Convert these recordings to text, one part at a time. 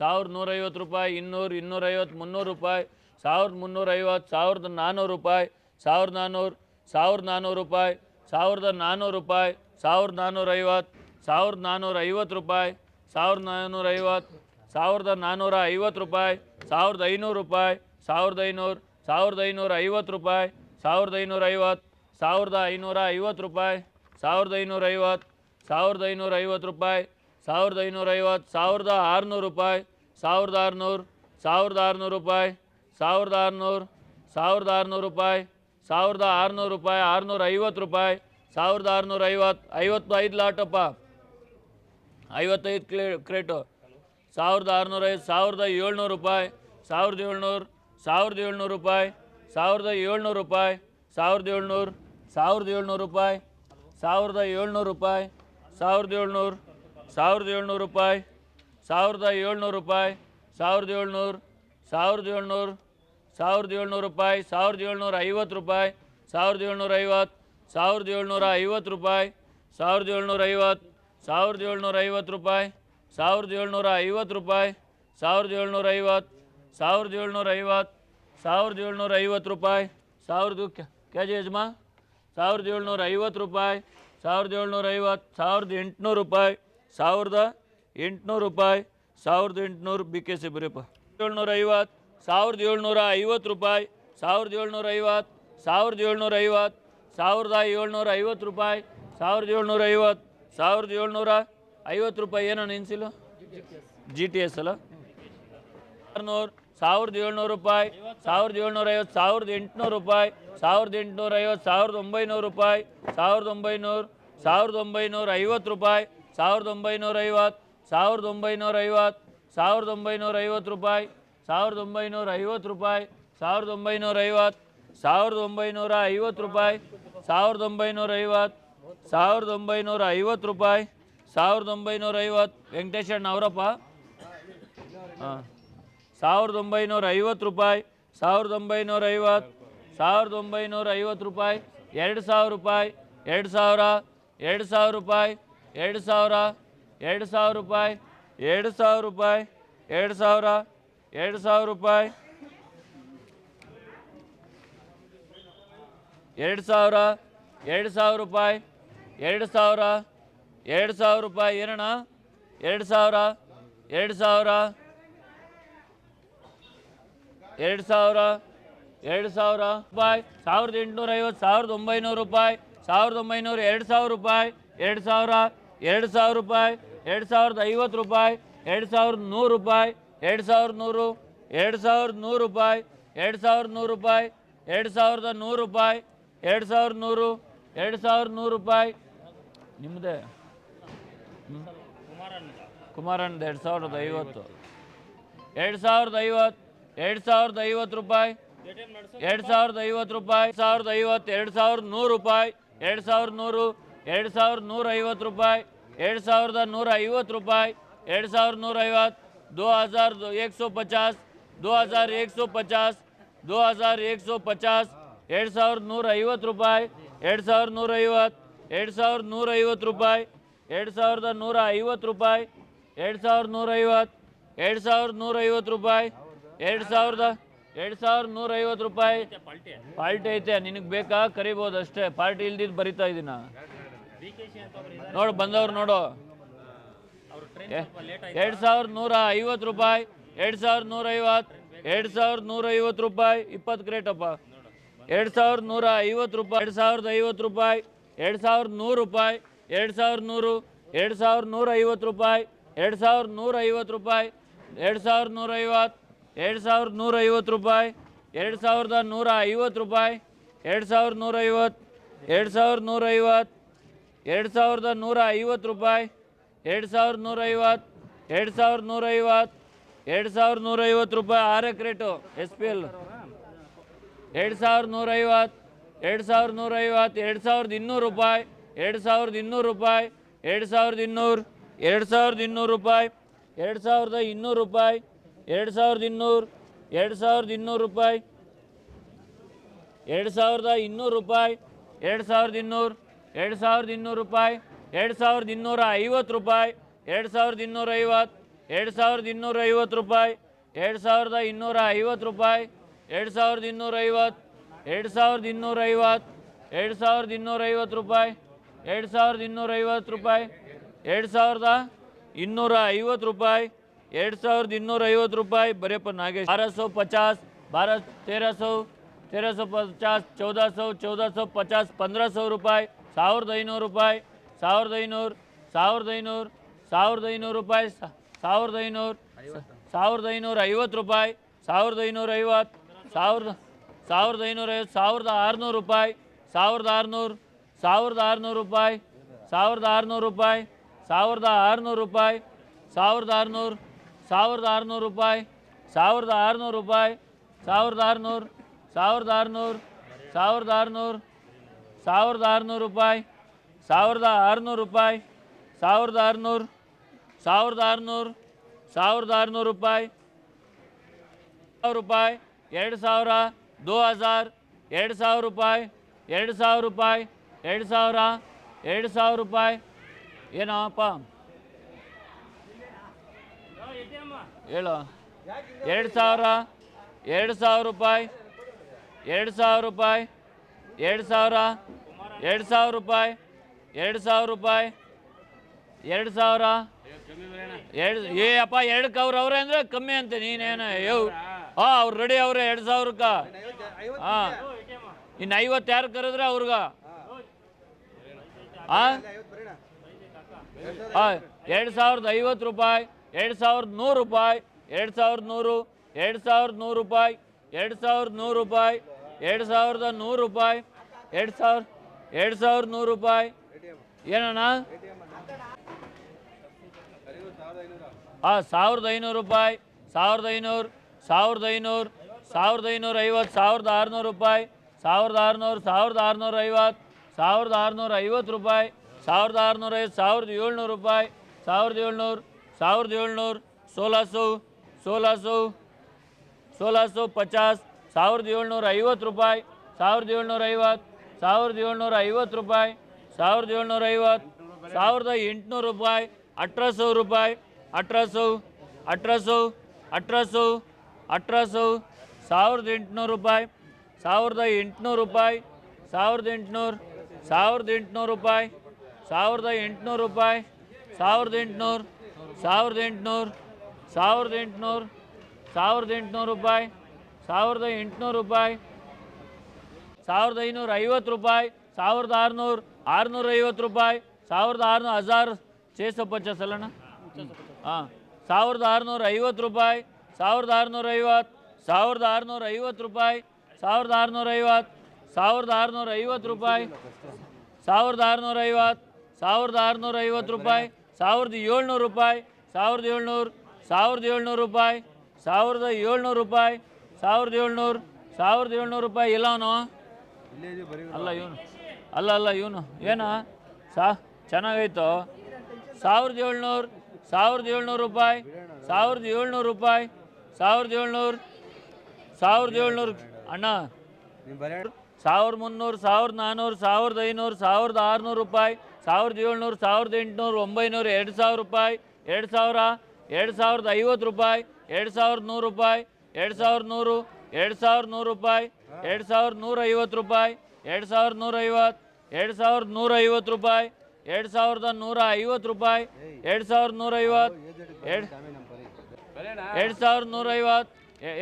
ಸಾವಿರದ ನೂರೈವತ್ತು ರೂಪಾಯಿ, ಇನ್ನೂರು, ಇನ್ನೂರೈವತ್ತು, ಮುನ್ನೂರು ರೂಪಾಯಿ ಸಾವಿರದ ಮುನ್ನೂರೈವತ್ತು ಸಾವಿರದ ನಾನ್ನೂರು ರೂಪಾಯಿ ಸಾವಿರದ ನಾನ್ನೂರು ಸಾವಿರದ ನಾನ್ನೂರು ರೂಪಾಯಿ ಸಾವಿರದ ನಾನ್ನೂರು ರೂಪಾಯಿ ಸಾವಿರದ ನಾನ್ನೂರೈವತ್ತು ಸಾವಿರದ ನಾನ್ನೂರ ಐವತ್ತು ರೂಪಾಯಿ ಸಾವಿರದ ನಾನ್ನೂರೈವತ್ತು ಸಾವಿರದ ನಾನ್ನೂರ ಐವತ್ತು ರೂಪಾಯಿ ಸಾವಿರದ ಐನೂರು ರೂಪಾಯಿ ಸಾವಿರದ ಐನೂರು ಸಾವಿರದ ಐನೂರ ಐವತ್ತು ರೂಪಾಯಿ ಸಾವಿರದ ಐನೂರ ಐವತ್ತು ಸಾವಿರದ ಐನೂರ ಐವತ್ತು ರೂಪಾಯಿ ಸಾವಿರದ ಐನೂರ ಐವತ್ತು ಸಾವಿರದ ಐನೂರ ಐವತ್ತು ರೂಪಾಯಿ ಸಾವಿರದ ಐನೂರ ಐವತ್ತು, ಸಾವಿರದ ಆರುನೂರು ರೂಪಾಯಿ, ಸಾವಿರದ ಆರುನೂರು ಸಾವಿರದ ಆರುನೂರು ರೂಪಾಯಿ, ಸಾವಿರದ ಆರುನೂರು ಸಾವಿರದ ಆರುನೂರು ರೂಪಾಯಿ, ಸಾವಿರದ ಆರುನೂರು ರೂಪಾಯಿ, ಆರುನೂರ ಐವತ್ತು ರೂಪಾಯಿ, ಸಾವಿರದ ಆರುನೂರ ಐವತ್ತು ಐವತ್ತು ಐದು ಲಾಟಪ್ಪ, ಐವತ್ತೈದು ಕ್ಲೇ, ಕ್ರೇಟು, ಸಾವಿರದ ಆರುನೂರ ಐದು ಸಾವಿರದ ಏಳ್ನೂರು ರೂಪಾಯಿ, ಸಾವಿರದ ಏಳ್ನೂರು ಸಾವಿರದ ಏಳ್ನೂರು ರೂಪಾಯಿ, ಸಾವಿರದ ಏಳ್ನೂರು ರೂಪಾಯಿ, ಸಾವಿರದ ಏಳ್ನೂರು ಸಾವಿರದ ಏಳ್ನೂರು ರೂಪಾಯಿ, ಸಾವಿರದ ಏಳ್ನೂರು ರೂಪಾಯಿ, ಸಾವಿರದ ಏಳ್ನೂರು ಸಾವಿರದ ಏಳ್ನೂರು ರೂಪಾಯಿ ಸಾವಿರದ ಏಳ್ನೂರು ರೂಪಾಯಿ ಸಾವಿರದ ಏಳ್ನೂರು ಸಾವಿರದ ಏಳ್ನೂರು ಸಾವಿರದ ಏಳ್ನೂರು ರೂಪಾಯಿ ಸಾವಿರದ ಏಳ್ನೂರ ಐವತ್ತು ರೂಪಾಯಿ ಸಾವಿರದ ಏಳ್ನೂರ ಐವತ್ತು ಸಾವಿರದ ಏಳ್ನೂರ ಐವತ್ತು ರೂಪಾಯಿ ಸಾವಿರದ ಏಳ್ನೂರ ಐವತ್ತು ಸಾವಿರದ ಏಳ್ನೂರ ಐವತ್ತು ರೂಪಾಯಿ ಸಾವಿರದ ಏಳ್ನೂರ ಐವತ್ತು ರೂಪಾಯಿ ಸಾವಿರದ ಏಳ್ನೂರ ಐವತ್ತು ಸಾವಿರದ ಏಳ್ನೂರ ಐವತ್ತು ಸಾವಿರದ ಏಳ್ನೂರ ಐವತ್ತು ರೂಪಾಯಿ ಸಾವಿರದ ಕೆ ಜಿ ಯಜಮಾ ಸಾವಿರದ ಏಳ್ನೂರ ಐವತ್ತು ರೂಪಾಯಿ ಸಾವಿರದ ಏಳ್ನೂರ ಐವತ್ತು ಸಾವಿರದ ಎಂಟುನೂರು ರೂಪಾಯಿ ಸಾವಿರದ ಎಂಟುನೂರು ರೂಪಾಯಿ, ಸಾವಿರದ ಎಂಟುನೂರು ಬಿ ಕೆ ಸಿ ಬರೀಪ್ಪ ಏಳ್ನೂರ ಐವತ್ತು, ಸಾವಿರದ ಏಳ್ನೂರ ಐವತ್ತು ರೂಪಾಯಿ, ಸಾವಿರದ ಏಳ್ನೂರ ಐವತ್ತು, ಸಾವಿರದ ಏಳ್ನೂರ ಐವತ್ತು, ಸಾವಿರದ ಏಳ್ನೂರ ಐವತ್ತು ರೂಪಾಯಿ, ಸಾವಿರದ ಏಳ್ನೂರ ಐವತ್ತು, ಸಾವಿರದ ಏಳ್ನೂರ ಐವತ್ತು ರೂಪಾಯಿ ಏನೋ ನೆನ್ಸಿಲ್ಲ? ಜಿ ಟಿ ಎಸ್ ಅಲ್ಲ? ಆರುನೂರು, ಸಾವಿರದ ಏಳ್ನೂರು ರೂಪಾಯಿ, ಸಾವಿರದ ಏಳ್ನೂರ ಐವತ್ತು, ಸಾವಿರದ ಎಂಟುನೂರು ರೂಪಾಯಿ, ಸಾವಿರದ ಎಂಟುನೂರ ಐವತ್ತು, ಸಾವಿರದ ಒಂಬೈನೂರು ರೂಪಾಯಿ, ಸಾವಿರದ ಒಂಬೈನೂರು, ಸಾವಿರದ ಒಂಬೈನೂರ ಐವತ್ತು ರೂಪಾಯಿ ಸಾವಿರದ ಒಂಬೈನೂರ ಐವತ್ತು ಸಾವಿರದ ಒಂಬೈನೂರ ಐವತ್ತು ಸಾವಿರದ ಒಂಬೈನೂರ ಐವತ್ತು ರೂಪಾಯಿ, ಸಾವಿರದ ಒಂಬೈನೂರ ಐವತ್ತು ರೂಪಾಯಿ, ಸಾವಿರದ ಒಂಬೈನೂರ ಐವತ್ತು ಸಾವಿರದ ಒಂಬೈನೂರ ಐವತ್ತು ರೂಪಾಯಿ, ಸಾವಿರದ ಒಂಬೈನೂರ ಐವತ್ತು ಸಾವಿರದ ಒಂಬೈನೂರ ಐವತ್ತು ರೂಪಾಯಿ, ಸಾವಿರದ ಒಂಬೈನೂರ ಐವತ್ತು ವೆಂಕಟೇಶಣ್ಣ ಅವರಪ್ಪ ಹಾಂ. ಸಾವಿರದ ಒಂಬೈನೂರ ಐವತ್ತು ರೂಪಾಯಿ, ಸಾವಿರದ ಒಂಬೈನೂರ ಐವತ್ತು ಸಾವಿರದ ಒಂಬೈನೂರ ಐವತ್ತು ರೂಪಾಯಿ, ಎರಡು ಸಾವಿರ ರೂಪಾಯಿ, ಎರಡು ಸಾವಿರ ಎರಡು ಸಾವಿರ ರೂಪಾಯಿ ಎರಡು ಸಾವಿರ ಎರಡು ಸಾವಿರ ರೂಪಾಯಿ, ಎರಡು ಸಾವಿರ ರೂಪಾಯಿ, ಎರಡು ಸಾವಿರ ಎರಡು ಸಾವಿರ ರೂಪಾಯಿ. ಎರಡು ಸಾವಿರ ಎರಡು ಸಾವಿರ ರೂಪಾಯಿ, ಎರಡು ಸಾವಿರ ಎರಡು ಸಾವಿರ ರೂಪಾಯಿ ಏನಣ್ಣ? ಎರಡು ಸಾವಿರ ಎರಡು ಸಾವಿರ ಎರಡು ಸಾವಿರ ಎರಡು ಸಾವಿರ ರೂಪಾಯಿ. ಸಾವಿರದ ಎಂಟುನೂರ ಐವತ್ತು ಸಾವಿರದ ಒಂಬೈನೂರು ರೂಪಾಯಿ, ಸಾವಿರದ ಒಂಬೈನೂರು ಎರಡು ಸಾವಿರ ರೂಪಾಯಿ. ಎರಡು ಸಾವಿರ ಎರಡು ಸಾವಿರ ರೂಪಾಯಿ ಎರಡು ಸಾವಿರದ ಐವತ್ತು ರೂಪಾಯಿ ಎರಡು ಸಾವಿರದ ನೂರು ರೂಪಾಯಿ ಎರಡು ಸಾವಿರದ ನೂರು ಎರಡು ಸಾವಿರದ ನೂರು ರೂಪಾಯಿ ಎರಡು ಸಾವಿರದ ನೂರು ರೂಪಾಯಿ ಎರಡು ಸಾವಿರದ ನೂರು ರೂಪಾಯಿ ಎರಡು ಸಾವಿರದ ನೂರು ಎರಡು ಸಾವಿರದ ನೂರು ರೂಪಾಯಿ ನಿಮ್ಮದೇ ಕುಮಾರಣ್ಣದ ಎರಡು ಸಾವಿರದ ಐವತ್ತು ಎರಡು ಸಾವಿರದ ಐವತ್ತು ಎರಡು ಸಾವಿರದ ಐವತ್ತು ರೂಪಾಯಿ ಎರಡು ಸಾವಿರದ ಐವತ್ತು ರೂಪಾಯಿ ಸಾವಿರದ ಐವತ್ತು ಎರಡು ಸಾವಿರದ ನೂರು ರೂಪಾಯಿ ಎರಡು ಸಾವಿರದ ನೂರು ಎರಡು ಸಾವಿರದ ನೂರ ಐವತ್ತು ರೂಪಾಯಿ ಎರಡು ಸಾವಿರದ ನೂರ ಐವತ್ತು ರೂಪಾಯಿ ಎರಡು ಸಾವಿರದ ನೂರ ಐವತ್ತು दो हज़ार एक सौ पचास दो हज़ार एक सौ पचास दो हज़ार एक सौ पचास ಎರಡು ಸಾವಿರದ ನೂರ ಐವತ್ತು ರೂಪಾಯಿ ಎರಡು ಸಾವಿರದ ನೂರ ಐವತ್ತು ಎರಡು ಸಾವಿರದ ನೂರ ಐವತ್ತು ರೂಪಾಯಿ ಎರಡು ಸಾವಿರದ ನೂರ ಐವತ್ತು ರೂಪಾಯಿ ಎರಡು ಸಾವಿರದ ನೂರ ಐವತ್ತು ಎರಡು ಸಾವಿರದ ನೂರ ಐವತ್ತು ರೂಪಾಯಿ ಎರಡು ಸಾವಿರದ ಎರಡು ಸಾವಿರದ ನೂರ ಐವತ್ತು ರೂಪಾಯಿ ಪಾರ್ಟಿ ಐತೆ ನಿನಗೆ ಬೇಕಾ ಕರಿಬೋದು ಅಷ್ಟೇ ಪಾರ್ಟಿ ಇಲ್ದಿದ್ದು ಬರಿತಾ ಇದ್ದೀನ ನೋಡು ಬಂದವ್ರು ನೋಡು ಎರಡು ಸಾವಿರದ ನೂರ ಐವತ್ತು ರೂಪಾಯಿ ಎರಡು ಸಾವಿರದ ನೂರ ಐವತ್ತು ಎರಡು ಸಾವಿರದ ನೂರ ಐವತ್ತು ರೂಪಾಯಿ ಇಪ್ಪತ್ತು ಕ್ರೇಟಪ್ಪ ಎರಡು ಸಾವಿರದ ನೂರ ಐವತ್ತು ರೂಪಾಯಿ ಎರಡು ಸಾವಿರದ ಐವತ್ತು ರೂಪಾಯಿ ಎರಡು ಸಾವಿರದ ನೂರು ರೂಪಾಯಿ ಎರಡು ಸಾವಿರದ ನೂರು ಎರಡು ಸಾವಿರದ ನೂರ ಐವತ್ತು ರೂಪಾಯಿ ಎರಡು ಸಾವಿರದ ನೂರ ಐವತ್ತು ರೂಪಾಯಿ ಎರಡು ಸಾವಿರದ ನೂರ ಐವತ್ತು ಎರಡು ಸಾವಿರದ ನೂರ ಐವತ್ತು ರೂಪಾಯಿ ಎರಡು ಸಾವಿರದ ನೂರ ಐವತ್ತು ರೂಪಾಯಿ ಎರಡು ಸಾವಿರದ ನೂರ ಐವತ್ತು ಎರಡು ಸಾವಿರದ ನೂರ ಐವತ್ತು ಎರಡು ಸಾವಿರದ ನೂರ ಐವತ್ತು ರೂಪಾಯಿ ಎರಡು ಸಾವಿರದ ನೂರ ಐವತ್ತು ಎರಡು ಸಾವಿರದ ನೂರ ಐವತ್ತು ಎರಡು ಸಾವಿರದ ನೂರ ಐವತ್ತು ರೂಪಾಯಿ R rate S P L ಎರಡು ಸಾವಿರದ ನೂರ ಐವತ್ತು ಎರಡು ಸಾವಿರದ ನೂರ ಐವತ್ತು ಎರಡು ಸಾವಿರದ ಇನ್ನೂರು ರೂಪಾಯಿ ಎರಡು ಸಾವಿರದ ಇನ್ನೂರು ರೂಪಾಯಿ ಎರಡು ಸಾವಿರದ ಇನ್ನೂರು ಎರಡು ಸಾವಿರದ ಇನ್ನೂರು ರೂಪಾಯಿ ಎರಡು ಸಾವಿರದ ಇನ್ನೂರು ರೂಪಾಯಿ ಎರಡು ಸಾವಿರದ ಇನ್ನೂರು ಎರಡು ಸಾವಿರದ ಇನ್ನೂರು ರೂಪಾಯಿ ಎರಡು ಸಾವಿರದ ಇನ್ನೂರು ರೂಪಾಯಿ ಎರಡು ಸಾವಿರದ ಇನ್ನೂರು ಎರಡು ಸಾವಿರದ ಇನ್ನೂರು ರೂಪಾಯಿ ಎರಡು ಸಾವಿರದ ಇನ್ನೂರ ಐವತ್ತು ರೂಪಾಯಿ ಎರಡು ಸಾವಿರದ ಇನ್ನೂರ ಐವತ್ತು ಎರಡು ಸಾವಿರದ ಇನ್ನೂರ ಐವತ್ತು ರೂಪಾಯಿ ಎರಡು ಸಾವಿರದ ಇನ್ನೂರ ಐವತ್ತು ರೂಪಾಯಿ ಎರಡು ಸಾವಿರದ ಇನ್ನೂರ ಐವತ್ತು ಎರಡು ಸಾವಿರದ ಇನ್ನೂರ ಐವತ್ತು ಎರಡು ಸಾವಿರದ ಇನ್ನೂರ ಐವತ್ತು ರೂಪಾಯಿ ಎರಡು ಸಾವಿರದ ಇನ್ನೂರ ಐವತ್ತು ರೂಪಾಯಿ ಎರಡು ಸಾವಿರದ ಇನ್ನೂರ ಐವತ್ತು ರೂಪಾಯಿ ಎರಡು ಸಾವಿರದ ಇನ್ನೂರ ಐವತ್ತು ರೂಪಾಯಿ ಬರೆಯಪ್ಪ ನಾಗೇಶ್ ಬಾರ ಸौ पचास बारह तेरह सौ तेरह सौ पचास चौदह सौ चौदह सौ पचास पंद्रह सौ ರೂಪಾಯಿ ಸಾವಿರದ ಐನೂರು ರೂಪಾಯಿ, ಸಾವಿರದ ಐನೂರು ಸಾವಿರದ ಐನೂರು ಸಾವಿರದ ಐನೂರು ರೂಪಾಯಿ ಸಾವಿರದ ಐನೂರು ಸಾವಿರದ ಐನೂರ ಐವತ್ತು ರೂಪಾಯಿ, ಸಾವಿರದ ಐನೂರ ಐವತ್ತು, ಸಾವಿರದ ಸಾವಿರದ ಐನೂರ ಐವತ್ತು, ಸಾವಿರದ ಆರುನೂರು ರೂಪಾಯಿ, ಸಾವಿರದ ಆರುನೂರು ಸಾವಿರದ ಆರುನೂರು ರೂಪಾಯಿ, ಸಾವಿರದ ಆರುನೂರು ರೂಪಾಯಿ, ಸಾವಿರದ ಆರುನೂರು ರೂಪಾಯಿ, ಸಾವಿರದ ಆರುನೂರು ಸಾವಿರದ ಆರುನೂರು ರೂಪಾಯಿ, ಸಾವಿರದ ಆರುನೂರು ರೂಪಾಯಿ, ಸಾವಿರದ ಆರುನೂರು ಸಾವಿರದ ಆರುನೂರು ಸಾವಿರದ ಆರುನೂರು ಸಾವಿರದ ಆರುನೂರು ರೂಪಾಯಿ, ಸಾವಿರದ ಆರುನೂರು ರೂಪಾಯಿ, ಸಾವಿರದ ಆರುನೂರು ಸಾವಿರದ ಆರುನೂರು ಸಾವಿರದ ಆರುನೂರು ರೂಪಾಯಿ, ಸಾವಿರ ರೂಪಾಯಿ, ಎರಡು ಸಾವಿರ, ದೋ ಹಜಾರ್, ಎರಡು ಸಾವಿರ ರೂಪಾಯಿ, ಎರಡು ಸಾವಿರ ರೂಪಾಯಿ, ಎರಡು ಸಾವಿರ ಎರಡು ಸಾವಿರ ರೂಪಾಯಿ. ಏನಪ್ಪ? ಹೇಳು. ಎರಡು ಸಾವಿರ ಎರಡು ಸಾವಿರ ರೂಪಾಯಿ, ಎರಡು ಸಾವಿರ ರೂಪಾಯಿ. ಎರಡು ಸಾವಿರ ಎರಡು ಸಾವಿರ ರೂಪಾಯಿ, ಎರಡು ಸಾವಿರ ರೂಪಾಯಿ, ಎರಡು ಸಾವಿರ. ಎರಡು, ಏ ಅಪ್ಪ, ಎರಡು ಕವ್ರ ಅವ್ರೆ ಅಂದ್ರೆ ಕಮ್ಮಿ ಅಂತ, ನೀನೇನ, ಯೋ. ಹಾಂ ಅವ್ರು ರೆಡಿ ಅವ್ರೆ, ಎರಡು ಸಾವಿರಕ್ಕ. ಹಾಂ ಇನ್ನು ಐವತ್ತು ಯಾರು ಕರೆದ್ರೆ ಅವ್ರಿಗ. ಹಾಂ ಹಾಂ ಎರಡು ಸಾವಿರದ ಐವತ್ತು ರೂಪಾಯಿ, ಎರಡು ಸಾವಿರದ ನೂರು ರೂಪಾಯಿ, ಎರಡು ಸಾವಿರದ ನೂರು, ಎರಡು ಸಾವಿರದ ನೂರು ರೂಪಾಯಿ, ಎರಡು ಸಾವಿರದ ನೂರು ರೂಪಾಯಿ. ಎರಡು ಸಾವಿರದ ನೂರು ರೂಪಾಯಿ. ಎರಡು ಸಾವಿರ, ಎರಡು ಸಾವಿರದ ನೂರು ರೂಪಾಯಿ. ಏನಣ್ಣ? ಹಾಂ ಸಾವಿರದ ಐನೂರು ರೂಪಾಯಿ, ಸಾವಿರದ ಐನೂರು ಸಾವಿರದ ಐನೂರು ಸಾವಿರದ ಐನೂರು ಐವತ್ತು, ಸಾವಿರದ ಆರುನೂರು ರೂಪಾಯಿ, ಸಾವಿರದ ಆರುನೂರು, ಸಾವಿರದ ಆರುನೂರ ಐವತ್ತು, ಸಾವಿರದ ಆರುನೂರ ಐವತ್ತು ರೂಪಾಯಿ, ಸಾವಿರದ ಆರುನೂರ ಐವತ್ತು, ಸಾವಿರದ ಏಳ್ನೂರು ರೂಪಾಯಿ, ಸಾವಿರದ ಏಳ್ನೂರು ಸಾವಿರದ ಏಳ್ನೂರು, ಸೋಲಾಸು ಸೋಲಾಸು ಸೋಲಾಸು, ಪಚಾಸ್ ಸಾವಿರದ ಏಳ್ನೂರ ಐವತ್ತು ರೂಪಾಯಿ, ಸಾವಿರದ ಏಳ್ನೂರ ಐವತ್ತು ಸಾವಿರದ ಏಳ್ನೂರ ಐವತ್ತು ರೂಪಾಯಿ, ಸಾವಿರದ ಏಳ್ನೂರ ಐವತ್ತು ಸಾವಿರದ ಎಂಟುನೂರು ರೂಪಾಯಿ ಅಠರ ಸೌ ರೂಪಾಯಿ ಅಠರ ಸೌ ಅಠರ ಸೌ ಅಠರ ಸೌ ಅಠರ ಸೌ ಸಾವಿರದ ಎಂಟುನೂರು ರೂಪಾಯಿ, ಸಾವಿರದ ಎಂಟುನೂರು ರೂಪಾಯಿ, ಸಾವಿರದ ಎಂಟುನೂರು ಸಾವಿರದ ಎಂಟುನೂರು ರೂಪಾಯಿ, ಸಾವಿರದ ಎಂಟುನೂರು ರೂಪಾಯಿ, ಸಾವಿರದ ಎಂಟುನೂರು ಸಾವಿರದ ಎಂಟುನೂರು ಸಾವಿರದ ಎಂಟುನೂರು ಸಾವಿರದ ಎಂಟುನೂರು ರೂಪಾಯಿ ಸಾವಿರದ ಎಂಟುನೂರು ರೂಪಾಯಿ, ಸಾವಿರದ ಐನೂರ ಐವತ್ತು ರೂಪಾಯಿ, ಸಾವಿರದ ಆರುನೂರು, ಆರುನೂರ ಐವತ್ತು ರೂಪಾಯಿ, ಸಾವಿರದ ಆರುನೂರು ಹಜಾರ್ ಛೇ ಸौ ಪಚಾಸ್ ಅಲ್ಲಣ್ಣ ಹಾಂ, ಸಾವಿರದ ಆರುನೂರ ಐವತ್ತು ರೂಪಾಯಿ, ಸಾವಿರದ ಆರುನೂರ ಐವತ್ತು, ಸಾವಿರದ ಆರುನೂರ ಐವತ್ತು ರೂಪಾಯಿ, ಸಾವಿರದ ಆರುನೂರ ಐವತ್ತು, ಸಾವಿರದ ಆರುನೂರ ಐವತ್ತು ರೂಪಾಯಿ, ಸಾವಿರದ ಆರುನೂರ ಐವತ್ತು, ಸಾವಿರದ ಆರುನೂರ ಐವತ್ತು ರೂಪಾಯಿ, ಸಾವಿರದ ಏಳ್ನೂರು ರೂಪಾಯಿ, ಸಾವಿರದ ಏಳ್ನೂರು ಸಾವಿರದ ಏಳ್ನೂರು ರೂಪಾಯಿ, ಸಾವಿರದ ಏಳ್ನೂರು ರೂಪಾಯಿ ಸಾವಿರದ ಏಳ್ನೂರು ಸಾವಿರದ ಏಳ್ನೂರು ರೂಪಾಯಿ ಎಲ್ಲವನು ಅಲ್ಲ ಇವನು. ಅಲ್ಲ ಅಲ್ಲ ಇವನು. ಏನ? ಸಾ ಚೆನ್ನಾಗೈತು ಸಾವಿರದ ಏಳ್ನೂರು ಸಾವಿರದ ಏಳ್ನೂರು ರೂಪಾಯಿ ಸಾವಿರದ ಏಳ್ನೂರು ರೂಪಾಯಿ ಸಾವಿರದ ಏಳ್ನೂರು ಸಾವಿರದ ಏಳ್ನೂರು. ಅಣ್ಣ ಸಾವಿರದ ಮುನ್ನೂರು ಸಾವಿರದ ನಾನ್ನೂರು ಸಾವಿರದ ಐನೂರು ಸಾವಿರದ ಆರುನೂರು ರೂಪಾಯಿ ಸಾವಿರದ ಏಳ್ನೂರು ಸಾವಿರದ ಎಂಟುನೂರು ಒಂಬೈನೂರು ಎರಡು ಸಾವಿರ ರೂಪಾಯಿ ಎರಡು ಸಾವಿರ ಎರಡು ಸಾವಿರದ ಐವತ್ತು ರೂಪಾಯಿ ಎರಡು ಸಾವಿರದ ನೂರು ರೂಪಾಯಿ ಎರಡು ಸಾವಿರದ ನೂರು ಎರಡು ಸಾವಿರದ ನೂರು ರೂಪಾಯಿ ಎರಡು ಸಾವಿರದ ನೂರ ಐವತ್ತು ರೂಪಾಯಿ ಎರಡು ಸಾವಿರದ ನೂರ ಐವತ್ತು ಎರಡು ಸಾವಿರದ ನೂರ ಐವತ್ತು ರೂಪಾಯಿ ಎರಡು ಸಾವಿರದ ನೂರ ಐವತ್ತು ರೂಪಾಯಿ ಎರಡು ಸಾವಿರದ ನೂರ ಐವತ್ತು ಎರಡು ಸಾವಿರದ ನೂರ ಐವತ್ತು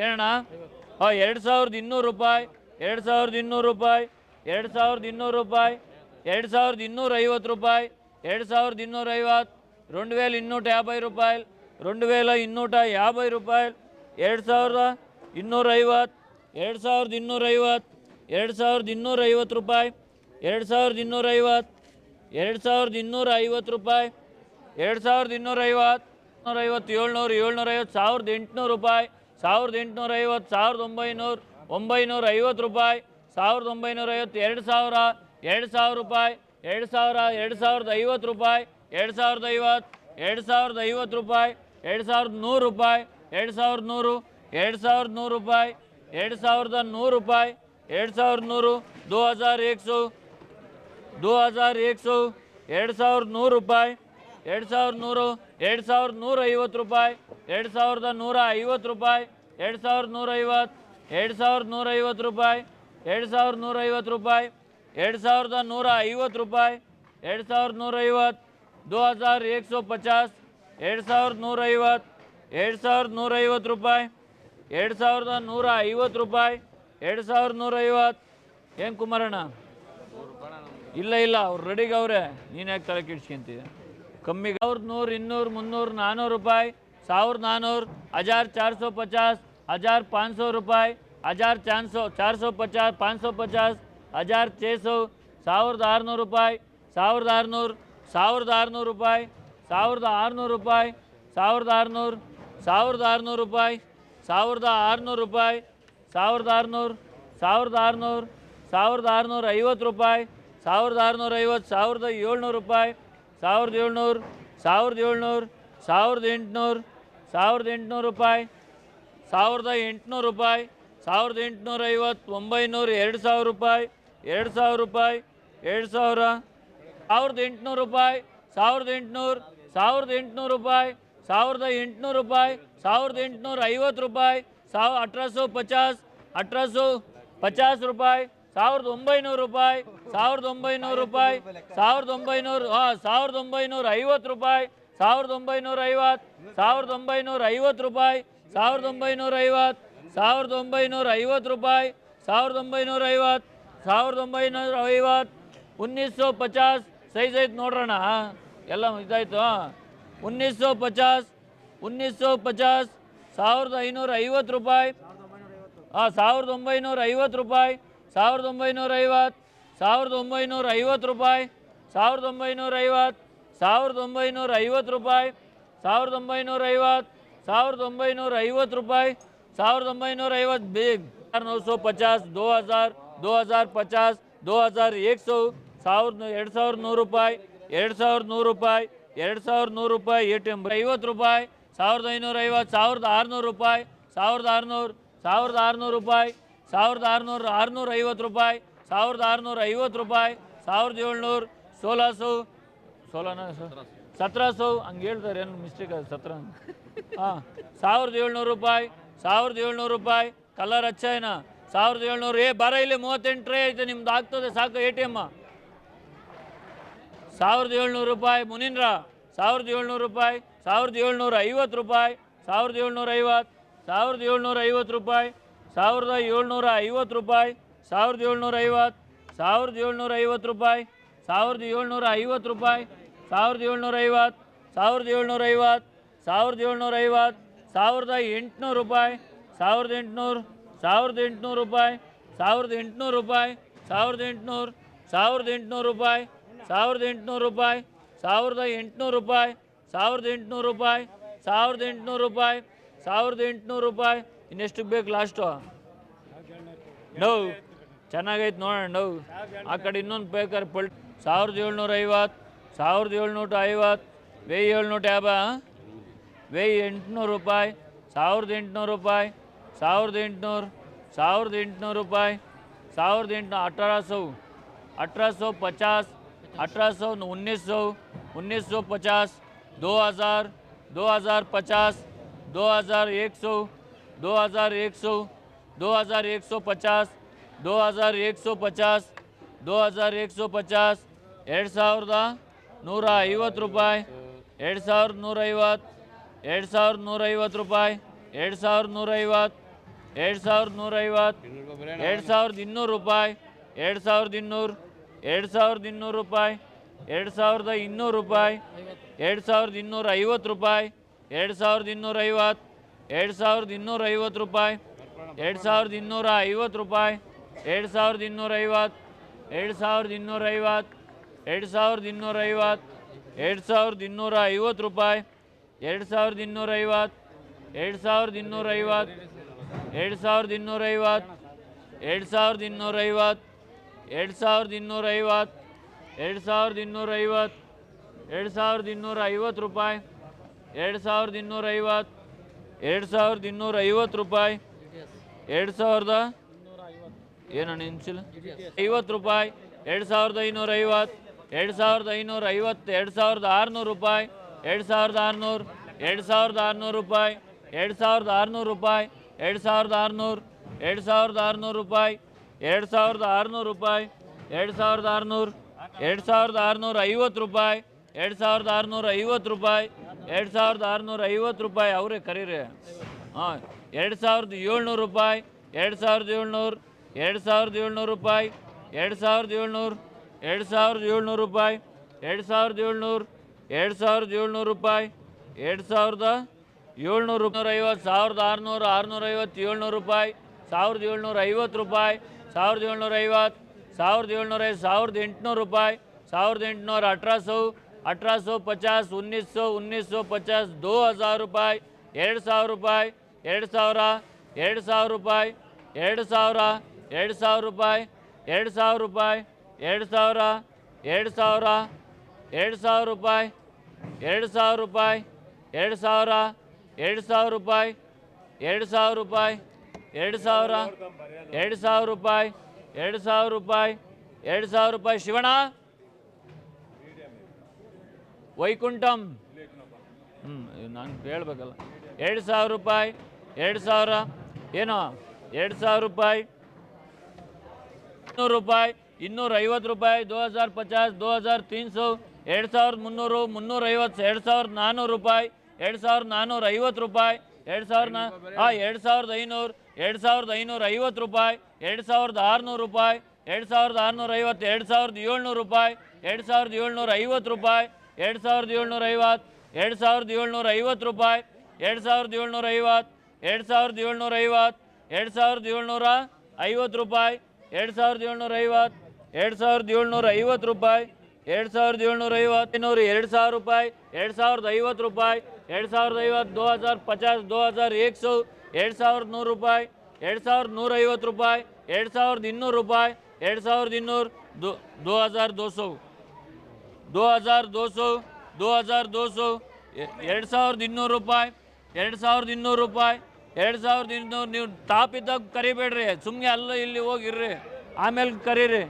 ಏನಣ್ಣ ಹಾಂ ಎರಡು ಸಾವಿರದ ಇನ್ನೂರು ರೂಪಾಯಿ ಎರಡು ಸಾವಿರದ ಇನ್ನೂರು ರೂಪಾಯಿ ಎರಡು ಸಾವಿರದ ಇನ್ನೂರು ರೂಪಾಯಿ ಎರಡು ಸಾವಿರದ ಇನ್ನೂರ ಐವತ್ತು ರೂಪಾಯಿ ಎರಡು ಸಾವಿರದ ಇನ್ನೂರ ಐವತ್ತು రెండు వేల ఇన్నూట యాభై రూపాయలు రెండు వేల ఇన్నూట యాభై ಎರಡು ಸಾವಿರದ ಇನ್ನೂರೈವತ್ತು ಎರಡು ಸಾವಿರದ ಇನ್ನೂರೈವತ್ತು ಎರಡು ಸಾವಿರದ ಇನ್ನೂರೈವತ್ತು ರೂಪಾಯಿ ಎರಡು ಸಾವಿರದ ಇನ್ನೂರೈವತ್ತು ಎರಡು ಸಾವಿರದ ಇನ್ನೂರ ಐವತ್ತು ರೂಪಾಯಿ ಎರಡು ಸಾವಿರದ ಇನ್ನೂರೈವತ್ತು ಇನ್ನೂರೈವತ್ತು ಏಳ್ನೂರು ಏಳ್ನೂರ ಐವತ್ತು ಸಾವಿರದ ಎಂಟುನೂರು ರೂಪಾಯಿ ಸಾವಿರದ ಎಂಟುನೂರ ಐವತ್ತು ಸಾವಿರದ ಒಂಬೈನೂರು ಒಂಬೈನೂರ ಐವತ್ತು ರೂಪಾಯಿ ಸಾವಿರದ ಒಂಬೈನೂರ ಐವತ್ತು ಎರಡು ಸಾವಿರ ಎರಡು ಸಾವಿರ ರೂಪಾಯಿ ಎರಡು ಸಾವಿರ ಎರಡು ಸಾವಿರದ ಐವತ್ತು ರೂಪಾಯಿ ಎರಡು ಸಾವಿರದ ಐವತ್ತು ಎರಡು ಸಾವಿರದ ಐವತ್ತು ರೂಪಾಯಿ ಎರಡು ಸಾವಿರದ ನೂರು ರೂಪಾಯಿ ಎರಡು ಸಾವಿರದ ನೂರು ಎರಡು ಸಾವಿರದ ನೂರು ರೂಪಾಯಿ ಎರಡು ಸಾವಿರದ ನೂರು ರೂಪಾಯಿ ಎರಡು ಸಾವಿರದ ನೂರು ದೋ ಹಜಾರ್ ಏಕ್ ಸौ दो हज़ार एक सौ ಎರಡು ಸಾವಿರದ ನೂರು ರೂಪಾಯಿ ಎರಡು ಸಾವಿರದ ನೂರು ಎರಡು ಸಾವಿರದ ನೂರ ಐವತ್ತು ರೂಪಾಯಿ ಎರಡು ಸಾವಿರದ ನೂರ ಐವತ್ತು ರೂಪಾಯಿ ಎರಡು ಸಾವಿರದ ನೂರ ಐವತ್ತು ಎರಡು ಸಾವಿರದ ನೂರ ಐವತ್ತು ರೂಪಾಯಿ ಎರಡು ಸಾವಿರದ ನೂರ ಐವತ್ತು ರೂಪಾಯಿ ಎರಡು ಸಾವಿರದ ನೂರ ಐವತ್ತು ರೂಪಾಯಿ ಎರಡು ಸಾವಿರದ ನೂರ ಐವತ್ತು दो हज़ार एक सौ पचास ಎರಡು ಸಾವಿರದ ನೂರ ಐವತ್ತು ಎರಡು ಸಾವಿರದ ನೂರ ಐವತ್ತು ರೂಪಾಯಿ ಎರಡು ಸಾವಿರದ ನೂರ ಐವತ್ತು ರೂಪಾಯಿ ಎರಡು ಸಾವಿರದ ನೂರ ಐವತ್ತು ಏನು ಕುಮಾರಣ್ಣ ಇಲ್ಲ ಇಲ್ಲ ಅವ್ರು ರೆಡಿಗೆ ಅವರೇ ನೀನು ಯಾಕೆ ತಲೆ ಕೆಡ್ಸ್ಕೊಂತೀಯ ಕಮ್ಮಿ ಸಾವಿರದ ನೂರು ಇನ್ನೂರು ಮುನ್ನೂರು ನಾನ್ನೂರು ರೂಪಾಯಿ ಸಾವಿರದ ನಾನ್ನೂರು ಹಜಾರ್ ಚಾರ್ ಸौ पचास हज़ार पाँच सौ रुपये हज़ार चार सौ चार सौ पचास पाँच सौ पचास हज़ार छः सौ ಸಾವಿರದ ಆರುನೂರು ರೂಪಾಯಿ ಸಾವಿರದ ಆರುನೂರು ಸಾವಿರದ ಆರುನೂರು ರೂಪಾಯಿ ಸಾವಿರದ ಆರುನೂರು ರೂಪಾಯಿ ಸಾವಿರದ ಆರುನೂರು ಸಾವಿರದ ಆರುನೂರು ರೂಪಾಯಿ, ಸಾವಿರದ ಆರುನೂರು ರೂಪಾಯಿ, ಸಾವಿರದ ಆರುನೂರು ಸಾವಿರದ ಆರುನೂರು, ಸಾವಿರದ ಆರುನೂರ ಐವತ್ತು ರೂಪಾಯಿ, ಸಾವಿರದ ಆರುನೂರ ಐವತ್ತು, ಸಾವಿರದ ಏಳ್ನೂರು ರೂಪಾಯಿ, ಸಾವಿರದ ಏಳ್ನೂರು ಸಾವಿರದ ಏಳ್ನೂರು, ಸಾವಿರದ ಎಂಟುನೂರು ಸಾವಿರದ ಎಂಟುನೂರು ರೂಪಾಯಿ, ಸಾವಿರದ ಎಂಟುನೂರು ರೂಪಾಯಿ, ಸಾವಿರದ ಎಂಟುನೂರ ಐವತ್ತು, ಒಂಬೈನೂರು, ಎರಡು ಸಾವಿರ ರೂಪಾಯಿ, ಎರಡು ಸಾವಿರ ರೂಪಾಯಿ, ಎರಡು ಸಾವಿರ, ಸಾವಿರದ ಎಂಟುನೂರು ರೂಪಾಯಿ, ಸಾವಿರದ ಎಂಟುನೂರು ಸಾವಿರದ ಎಂಟುನೂರು ರೂಪಾಯಿ ಸಾವಿರದ ಎಂಟುನೂರು ರೂಪಾಯಿ, ಸಾವಿರದ ಎಂಟುನೂರ ಐವತ್ತು ರೂಪಾಯಿ, ಸಾವ್ ಅಠರಾ ಪಚಾಸ್ ಅಠರಾ ಸौ ಪಚಾಸ್ ರೂಪಾಯಿ, ಸಾವಿರದ ಒಂಬೈನೂರು ರೂಪಾಯಿ, ಸಾವಿರದ ಒಂಬೈನೂರು ರೂಪಾಯಿ, ಸಾವಿರದ ಒಂಬೈನೂರು, ಹಾಂ, ಸಾವಿರದ ಒಂಬೈನೂರ ಐವತ್ತು ರೂಪಾಯಿ, ಸಾವಿರದ ಒಂಬೈನೂರ ಐವತ್ತು, ಸಾವಿರದ ಒಂಬೈನೂರ ಐವತ್ತು ರೂಪಾಯಿ, ಸಾವಿರದ ಒಂಬೈನೂರ ಐವತ್ತು, ಸಾವಿರದ ಒಂಬೈನೂರ ಐವತ್ತು ರೂಪಾಯಿ, ಸಾವಿರದ ಒಂಬೈನೂರ ಐವತ್ತು, ಸಾವಿರದ ಒಂಬೈನೂರ ಐವತ್ತು ಉನ್ನಿಸ್ ಪಚಾಸ್, ಸೈಜ್ ಐತೆ ನೋಡ್ರಣ ಎಲ್ಲ ಇದಾಯ್ತು ಉನ್ನಿಸೋ ಪಚಾಸ್ ಉನ್ನಿಸೋ ಪಚಾಸ್, ಸಾವಿರದ ಐನೂರ ಐವತ್ತು ರೂಪಾಯಿ. ಹಾಂ ಸಾವಿರದ ಒಂಬೈನೂರ ಐವತ್ತು ರೂಪಾಯಿ, ಸಾವಿರದ ಒಂಬೈನೂರ ಐವತ್ತು, ಸಾವಿರದ ಒಂಬೈನೂರ ಐವತ್ತು ರೂಪಾಯಿ, ಸಾವಿರದ ಒಂಬೈನೂರ ಐವತ್ತು, ಸಾವಿರದ ಒಂಬೈನೂರ ಐವತ್ತು ರೂಪಾಯಿ, ಸಾವಿರದ ಒಂಬೈನೂರ ಐವತ್ತು, ಸಾವಿರದ ಒಂಬೈನೂರ ಐವತ್ತು ರೂಪಾಯಿ, ಸಾವಿರದ ಒಂಬೈನೂರ ಐವತ್ತು ಬೇಗ ನವಸೋ ಪಚಾಸ್ ದೋ ಹಜಾರ್ ದೋ ಹಜಾರ್ ಪಚಾಸ್ ದೋ ಹಜಾರ್ ಏಕ್ ಸೌ ಸಾವಿರದ ಎರಡು ಸಾವಿರದ ನೂರು ರೂಪಾಯಿ, ಎರಡು ಸಾವಿರದ ನೂರು ರೂಪಾಯಿ ಎರಡು ಸಾವಿರದ ನೂರು ರೂಪಾಯಿ ಎ ಟಿ ಎಂ ಐವತ್ತು ರೂಪಾಯಿ, ಸಾವಿರದ ಐನೂರ ಐವತ್ತು, ಸಾವಿರದ ಆರುನೂರು ರೂಪಾಯಿ, ಸಾವಿರದ ಆರುನೂರು ಸಾವಿರದ ಆರುನೂರು ರೂಪಾಯಿ, ಸಾವಿರದ ಆರುನೂರು, ಆರುನೂರ ಐವತ್ತು ರೂಪಾಯಿ, ಸಾವಿರದ ಆರುನೂರ ಐವತ್ತು ರೂಪಾಯಿ, ಸಾವಿರದ ಏಳ್ನೂರು ಸೋಲಾ ಸೌ ಸೋಲಾನ ಸತ್ರ ಸೌ ಹಂಗೆ ಹೇಳ್ತಾರೆ, ಏನು ಮಿಸ್ಟೇಕ್ ಅದು, ಸತ್ರ ಹಾಂ, ಸಾವಿರದ ಏಳ್ನೂರು ರೂಪಾಯಿ, ಸಾವಿರದ ಏಳ್ನೂರು ರೂಪಾಯಿ, ಕಲರ್ ಹಚ್ಚ ಏನ ಸಾವಿರದ ಏಳ್ನೂರು, ಏ, ಬರ ಇಲ್ಲಿ ಮೂವತ್ತೆಂಟು ರೇ ಐತೆ, ನಿಮ್ದು ಆಗ್ತದೆ ಸಾಕು ಎ ಟಿ ಎಮ್ಮ ಸಾವಿರದ ಏಳ್ನೂರು ರೂಪಾಯಿ ಮುನೀನ್ರ ಸಾವಿರದ ಏಳ್ನೂರು ರೂಪಾಯಿ, ಸಾವಿರದ ಏಳ್ನೂರ ಐವತ್ತು ರೂಪಾಯಿ, ಸಾವಿರದ ಏಳ್ನೂರ ಐವತ್ತು ಸಾವಿರದ ಏಳ್ನೂರ ಐವತ್ತು ರೂಪಾಯಿ, ಸಾವಿರದ ಏಳ್ನೂರ ಐವತ್ತು ರೂಪಾಯಿ, ಸಾವಿರದ ಏಳ್ನೂರ ಐವತ್ತು ಸಾವಿರದ ಏಳ್ನೂರ ಐವತ್ತು ರೂಪಾಯಿ, ಸಾವಿರದ ಏಳ್ನೂರ ಐವತ್ತು ರೂಪಾಯಿ, ಸಾವಿರದ ಏಳ್ನೂರ ಐವತ್ತು ಸಾವಿರದ ಏಳ್ನೂರ ಐವತ್ತು ಸಾವಿರದ ಏಳ್ನೂರ ಐವತ್ತು ಸಾವಿರದ ಎಂಟುನೂರು ರೂಪಾಯಿ, ಸಾವಿರದ ಎಂಟುನೂರು ಸಾವಿರದ ಎಂಟುನೂರು ರೂಪಾಯಿ, ಸಾವಿರದ ಎಂಟುನೂರು ರೂಪಾಯಿ, ಸಾವಿರದ ಎಂಟುನೂರು ಸಾವಿರದ ಎಂಟುನೂರು ರೂಪಾಯಿ ಸಾವಿರದ ಎಂಟುನೂರು ರೂಪಾಯಿ, ಸಾವಿರದ ಎಂಟುನೂರು ರೂಪಾಯಿ, ಸಾವಿರದ ಎಂಟುನೂರು ರೂಪಾಯಿ, ಸಾವಿರದ ಎಂಟುನೂರು ರೂಪಾಯಿ, ಸಾವಿರದ ಎಂಟುನೂರು ರೂಪಾಯಿ. ಇನ್ನೆಷ್ಟಕ್ಕೆ ಬೇಕು ಲಾಸ್ಟು ನೋವು ಚೆನ್ನಾಗೈತೆ ನೋಡೋಣ ನೋವು ಆ ಕಡೆ ಇನ್ನೊಂದು ಬೇಕಾದ್ರೆ ಪಲ್ಟ್ ಸಾವಿರದ ಏಳ್ನೂರ ಐವತ್ತು, ಸಾವಿರದ ಏಳ್ನೂರ ಐವತ್ತು ವೆಯ್ಯಿ ಏಳ್ನೂರ ಯಾಬಾ? ವೆಯ್ಯಿ ಎಂಟುನೂರು ರೂಪಾಯಿ, ಸಾವಿರದ ಎಂಟುನೂರು ರೂಪಾಯಿ, ಸಾವಿರದ ಎಂಟುನೂರು ಸಾವಿರದ ಎಂಟುನೂರು ರೂಪಾಯಿ, ಸಾವಿರದ ಎಂಟುನೂರು ಅಠಾರಸು ಸೌ ಪಚಾಸ್ अठारह सौ उन्नीस सौ उन्नीस सौ पचास दो हज़ार दो हज़ार पचास दो हज़ार एक सौ दो हज़ार एक सौ दो हज़ार एक सौ पचास दो हज़ार एक सौ पचास दो हज़ार एक सौ पचास ಎರಡು ಸಾವಿರದ ನೂರ ಐವತ್ತು ರೂಪಾಯಿ ಎರಡು ಸಾವಿರದ ನೂರ ಐವತ್ತು ಎರಡು ಸಾವಿರದ ನೂರ ಐವತ್ತು ರೂಪಾಯಿ ಎರಡು ಸಾವಿರದ ನೂರ ಐವತ್ತು ಎರಡು ಸಾವಿರದ ನೂರ ಐವತ್ತು ಎರಡು ಸಾವಿರದ ಇನ್ನೂರು ರೂಪಾಯಿ ಎರಡು ಸಾವಿರದ ಇನ್ನೂರು ಎರಡು ಸಾವಿರದ ಇನ್ನೂರು ರೂಪಾಯಿ ಎರಡು ಸಾವಿರದ ಇನ್ನೂರು ರೂಪಾಯಿ ಎರಡು ಸಾವಿರದ ಇನ್ನೂರ ಐವತ್ತು ರೂಪಾಯಿ ಎರಡು ಸಾವಿರದ ಇನ್ನೂರ ಐವತ್ತು ಎರಡು ಸಾವಿರದ ಇನ್ನೂರ ಐವತ್ತು ರೂಪಾಯಿ ಎರಡು ಸಾವಿರದ ಇನ್ನೂರ ಐವತ್ತು ರೂಪಾಯಿ ಎರಡು ಸಾವಿರದ ಇನ್ನೂರ ಐವತ್ತು ಎರಡು ಸಾವಿರದ ಇನ್ನೂರ ಐವತ್ತು ಎರಡು ಸಾವಿರದ ಇನ್ನೂರ ಐವತ್ತು ಎರಡು ಸಾವಿರದ ಇನ್ನೂರ ಐವತ್ತು ರೂಪಾಯಿ ಎರಡು ಸಾವಿರದ ಇನ್ನೂರ ಐವತ್ತು ಎರಡು ಸಾವಿರದ ಇನ್ನೂರ ಐವತ್ತು ಎರಡು ಸಾವಿರದ ಇನ್ನೂರ ಐವತ್ತು ಎರಡು ಸಾವಿರದ ಇನ್ನೂರ ಐವತ್ತು ಎರಡು ಸಾವಿರದ ಇನ್ನೂರ ಐವತ್ತು ಎರಡು ಸಾವಿರದ ಇನ್ನೂರ ಐವತ್ತು ಎರಡು ಸಾವಿರದ ಇನ್ನೂರ ಐವತ್ತು ರೂಪಾಯಿ ಎರಡು ಸಾವಿರದ ಇನ್ನೂರ ಐವತ್ತು ಎರಡು ಸಾವಿರದ ಇನ್ನೂರ ಐವತ್ತು ರೂಪಾಯಿ ಎರಡು ಸಾವಿರದ ಏನಣ್ಣ ನಿನ್ಸಿಲ್ಲ ಐವತ್ತು ರೂಪಾಯಿ ಎರಡು ಸಾವಿರದ ಐನೂರ ಐವತ್ತು ಎರಡು ಸಾವಿರದ ಐನೂರ ಐವತ್ತು ಎರಡು ಸಾವಿರದ ಆರುನೂರು ರೂಪಾಯಿ ಎರಡು ಸಾವಿರದ ಆರುನೂರು ಎರಡು ಸಾವಿರದ ಆರುನೂರು ರೂಪಾಯಿ ಎರಡು ಸಾವಿರದ ಆರುನೂರು ರೂಪಾಯಿ ಎರಡು ಸಾವಿರದ ಆರುನೂರು ಎರಡು ಸಾವಿರದ ಆರುನೂರು ರೂಪಾಯಿ ಎರಡು ಸಾವಿರದ ಆರುನೂರು ರೂಪಾಯಿ ಎರಡು ಸಾವಿರದ ಆರುನೂರು ಎರಡು ಸಾವಿರದ ಆರುನೂರ ಐವತ್ತು ರೂಪಾಯಿ ಎರಡು ಸಾವಿರದ ಆರುನೂರ ಐವತ್ತು ರೂಪಾಯಿ ಎರಡು ಸಾವಿರದ ಆರುನೂರ ಐವತ್ತು ರೂಪಾಯಿ ಅವರೇ ಕರೀರಿ ಹಾಂ ಎರಡು ಸಾವಿರದ ಏಳ್ನೂರು ರೂಪಾಯಿ ಎರಡು ಸಾವಿರದ ಏಳ್ನೂರು ಎರಡು ಸಾವಿರದ ಏಳ್ನೂರು ರೂಪಾಯಿ ಎರಡು ಸಾವಿರದ ಏಳ್ನೂರು ಎರಡು ಸಾವಿರದ ಏಳ್ನೂರು ರೂಪಾಯಿ ಎರಡು ಸಾವಿರದ ಏಳ್ನೂರು ಎರಡು ಸಾವಿರದ ಏಳ್ನೂರು ರೂಪಾಯಿ ಎರಡು ಸಾವಿರದ ಏಳ್ನೂರು ರೂಪಾಯಿ ಐವತ್ತು ಸಾವಿರದ ಆರುನೂರು ಆರುನೂರ ಐವತ್ತು ಏಳ್ನೂರು ರೂಪಾಯಿ ಸಾವಿರದ ಏಳ್ನೂರ ಐವತ್ತು ರೂಪಾಯಿ ಸಾವಿರದ ಏಳ್ನೂರ ಐವತ್ತು ಸಾವಿರದ ಏಳ್ನೂರೈದು ಸಾವಿರದ ಎಂಟುನೂರು ರೂಪಾಯಿ, ಸಾವಿರದ ಎಂಟುನೂರ ಅಠಾರ ಸೌ ಅಠಾರ ಸೌ ಪಚಾಸ್ ಉನ್ನಿಸ್ ಸೌ ಉನ್ನಿಸ್ ಸೌ ಪಚಾಸ್ ದೋ ಹಜಾರ್ ರೂಪಾಯಿ, ಎರಡು ಸಾವಿರ ರೂಪಾಯಿ, ಎರಡು ಸಾವಿರ ಎರಡು ಸಾವಿರ ರೂಪಾಯಿ, ಎರಡು ಸಾವಿರ ಎರಡು ಸಾವಿರ ರೂಪಾಯಿ, ಎರಡು ಸಾವಿರ ರೂಪಾಯಿ, ಎರಡು ಸಾವಿರ ಎರಡು ಸಾವಿರ ಎರಡು ಸಾವಿರ ರೂಪಾಯಿ, ಎರಡು ಸಾವಿರ ರೂಪಾಯಿ, ಎರಡು ಸಾವಿರ ಎರಡು ಸಾವಿರ ರೂಪಾಯಿ, ಎರಡು ಸಾವಿರ ರೂಪಾಯಿ ಎರಡು ಸಾವಿರ ಎರಡು ಸಾವಿರ ರೂಪಾಯಿ, ಎರಡು ಸಾವಿರ ರೂಪಾಯಿ, ಎರಡು ಸಾವಿರ ರೂಪಾಯಿ ಶಿವಣ ವೈಕುಂಠಂ. ಹ್ಞೂ ನಾನು ಹೇಳ್ಬೇಕಲ್ಲ. ಎರಡು ಸಾವಿರ ರೂಪಾಯಿ, ಎರಡು ಸಾವಿರ, ಏನೋ? ಎರಡು ಸಾವಿರ ರೂಪಾಯಿ. ಇನ್ನೂರು ರೂಪಾಯಿ, ಇನ್ನೂರ ಐವತ್ತು ರೂಪಾಯಿ, ದೋ ಹಜಾರ್ ಪಚಾಸ್, ದೋ ಹಜಾರ್ ತೀನ್ ಸೌ ಎರಡು ಸಾವಿರದ ಮುನ್ನೂರು ಮುನ್ನೂರೈವತ್ತು ಎರಡು ಸಾವಿರದ ನಾನ್ನೂರು ರೂಪಾಯಿ, ಎರಡು ಸಾವಿರದ ನಾನ್ನೂರ ಐವತ್ತು ರೂಪಾಯಿ, ಎರಡು ಸಾವಿರದ ನಾ ಹಾಂ ಎರಡು ಸಾವಿರದ ಐನೂರು ಎರಡು ಸಾವಿರದ ಐನೂರ ಐವತ್ತು ರೂಪಾಯಿ ಎರಡು ಸಾವಿರದ ಆರುನೂರು ರೂಪಾಯಿ ಎರಡು ಸಾವಿರದ ಆರುನೂರ ಐವತ್ತು ಎರಡು ಸಾವಿರದ ಏಳ್ನೂರು ರೂಪಾಯಿ ಎರಡು ಸಾವಿರದ ಏಳ್ನೂರ ಐವತ್ತು ರೂಪಾಯಿ ಎರಡು ಸಾವಿರದ ಏಳ್ನೂರ ಐವತ್ತು ಎರಡು ಸಾವಿರದ ಏಳ್ನೂರ ಐವತ್ತು ರೂಪಾಯಿ ಎರಡು ಸಾವಿರದ ಏಳ್ನೂರ ಐವತ್ತು ಎರಡು ಸಾವಿರದ ಏಳ್ನೂರ ಐವತ್ತು ಎರಡು ಸಾವಿರದ ಏಳ್ನೂರ ಐವತ್ತು ರೂಪಾಯಿ ಎರಡು ಸಾವಿರದ ಏಳ್ನೂರ ಐವತ್ತು ಎರಡು ಸಾವಿರದ ಏಳ್ನೂರ ಐವತ್ತು ರೂಪಾಯಿ ಎರಡು ಸಾವಿರದ ಏಳ್ನೂರ ಐವತ್ತು ಇನ್ನೂರು ಎರಡು ಸಾವಿರ ರೂಪಾಯಿ ಎರಡು ಸಾವಿರದ ಐವತ್ತು ರೂಪಾಯಿ ಎರಡು ಸಾವಿರದ ಐವತ್ತು ದೋ ಹಜಾರ್ ಪಚಾಸ್ ದೋ ಹಜಾರ್ ಏಕ್ ಎರಡು ಸಾವಿರದ ನೂರು ರೂಪಾಯಿ ಎರಡು ಸಾವಿರದ ನೂರ ಐವತ್ತು ರೂಪಾಯಿ ಎರಡು ಸಾವಿರದ ಇನ್ನೂರು ರೂಪಾಯಿ ಎರಡು ಸಾವಿರದ ಇನ್ನೂರು ದೋ ದೋ ಹಜಾರ್ ದೋ ಸौ दो हज़ार दो सौ दो हज़ार दो सौ ಎರಡು ಸಾವಿರದ ಇನ್ನೂರು ರೂಪಾಯಿ ಎರಡು ಸಾವಿರದ ಇನ್ನೂರು ರೂಪಾಯಿ ಎರಡು ಸಾವಿರದ ಇನ್ನೂರು ನೀವು ಟಾಪ್ ಇದ್ದಾಗ ಕರಿಬೇಡ್ರಿ ಸುಮ್ಮನೆ ಅಲ್ಲ ಇಲ್ಲಿ ಹೋಗಿರ್ರಿ ಆಮೇಲೆ ಕರೀರಿ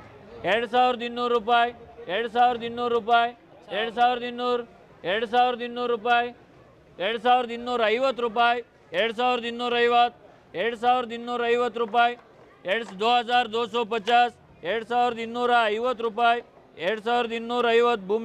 ಎರಡು ಸಾವಿರದ ಇನ್ನೂರು ರೂಪಾಯಿ ಎರಡು ಸಾವಿರದ ಇನ್ನೂರು ರೂಪಾಯಿ ಎರಡು ಸಾವಿರದ ಇನ್ನೂರು ಎರಡು ಸಾವಿರದ ಇನ್ನೂರು ರೂಪಾಯಿ ಎರಡು ಸಾವಿರದ ಇನ್ನೂರ ಐವತ್ತು ರೂಪಾಯಿ ಎರಡು ಸಾವಿರದ ಇನ್ನೂರ ಐವತ್ತು ಎರಡು ಸಾವಿರದ ಇನ್ನೂರ ಐವತ್ತು ರೂಪಾಯಿ, ಎರಡು ದೋ ಹಜಾರ್ ದೋ ಸौ ಪಚಾಸ್, ಎರಡು ಸಾವಿರದ ಇನ್ನೂರ ಐವತ್ತು ರೂಪಾಯಿ, ಎರಡು ಸಾವಿರದ ಇನ್ನೂರ ಐವತ್ತು ಭೂಮಿ